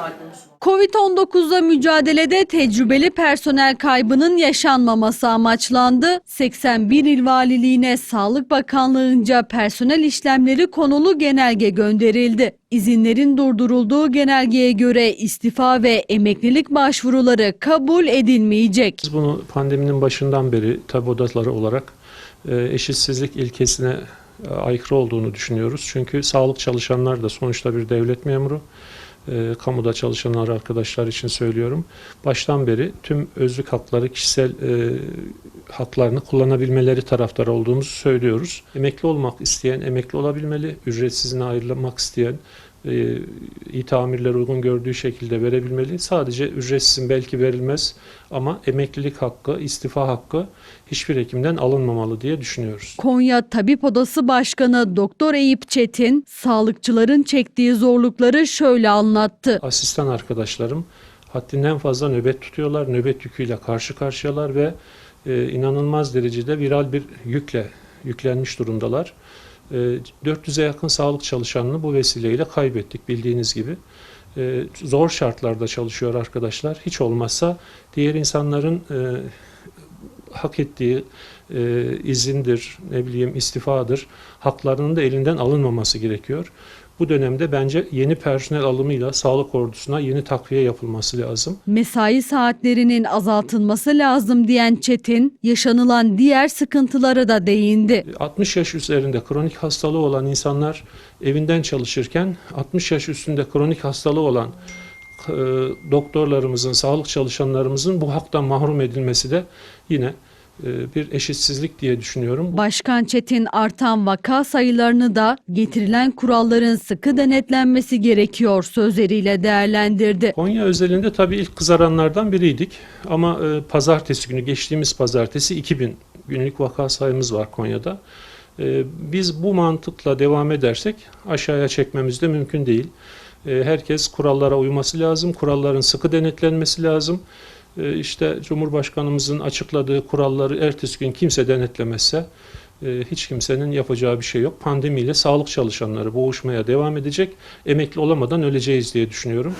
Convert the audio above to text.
Albümü sunum. Covid-19'la mücadelede tecrübeli personel kaybının yaşanmaması amaçlandı. 81 il valiliğine Sağlık Bakanlığı'nca personel işlemleri konulu genelge gönderildi. İzinlerin durdurulduğu genelgeye göre istifa ve emeklilik başvuruları kabul edilmeyecek. Biz bunu pandeminin başından beri tabi odaları olarak e, eşitsizlik ilkesine aykırı olduğunu düşünüyoruz. Çünkü sağlık çalışanlar da sonuçta bir devlet memuru. E, kamuda çalışan arkadaşlar için söylüyorum. Baştan beri tüm özlük hakları, kişisel e, haklarını kullanabilmeleri taraftarı olduğumuzu söylüyoruz. Emekli olmak isteyen emekli olabilmeli, ücretsizine ayrılmak isteyen e, iyi tamirler uygun gördüğü şekilde verebilmeli. Sadece ücretsizin belki verilmez ama emeklilik hakkı, istifa hakkı hiçbir hekimden alınmamalı diye düşünüyoruz. Konya Tabip Odası Başkanı Doktor Eyüp Çetin, sağlıkçıların çektiği zorlukları şöyle anlattı. Asistan arkadaşlarım haddinden fazla nöbet tutuyorlar, nöbet yüküyle karşı karşıyalar ve e, inanılmaz derecede viral bir yükle yüklenmiş durumdalar. E, 400'e yakın sağlık çalışanını bu vesileyle kaybettik bildiğiniz gibi. E, zor şartlarda çalışıyor arkadaşlar. Hiç olmazsa diğer insanların e, hak ettiği e, izindir, ne bileyim istifadır, haklarının da elinden alınmaması gerekiyor. Bu dönemde bence yeni personel alımıyla sağlık ordusuna yeni takviye yapılması lazım. Mesai saatlerinin azaltılması lazım diyen Çetin, yaşanılan diğer sıkıntılara da değindi. 60 yaş üzerinde kronik hastalığı olan insanlar evinden çalışırken 60 yaş üstünde kronik hastalığı olan e, doktorlarımızın, sağlık çalışanlarımızın bu haktan mahrum edilmesi de yine e, bir eşitsizlik diye düşünüyorum. Başkan Çetin artan vaka sayılarını da getirilen kuralların sıkı denetlenmesi gerekiyor sözleriyle değerlendirdi. Konya özelinde tabii ilk kızaranlardan biriydik ama e, pazartesi günü geçtiğimiz pazartesi 2000 günlük vaka sayımız var Konya'da. E, biz bu mantıkla devam edersek aşağıya çekmemiz de mümkün değil. E, herkes kurallara uyması lazım, kuralların sıkı denetlenmesi lazım. E, işte Cumhurbaşkanımızın açıkladığı kuralları ertesi gün kimse denetlemezse e, hiç kimsenin yapacağı bir şey yok. Pandemiyle sağlık çalışanları boğuşmaya devam edecek. Emekli olamadan öleceğiz diye düşünüyorum.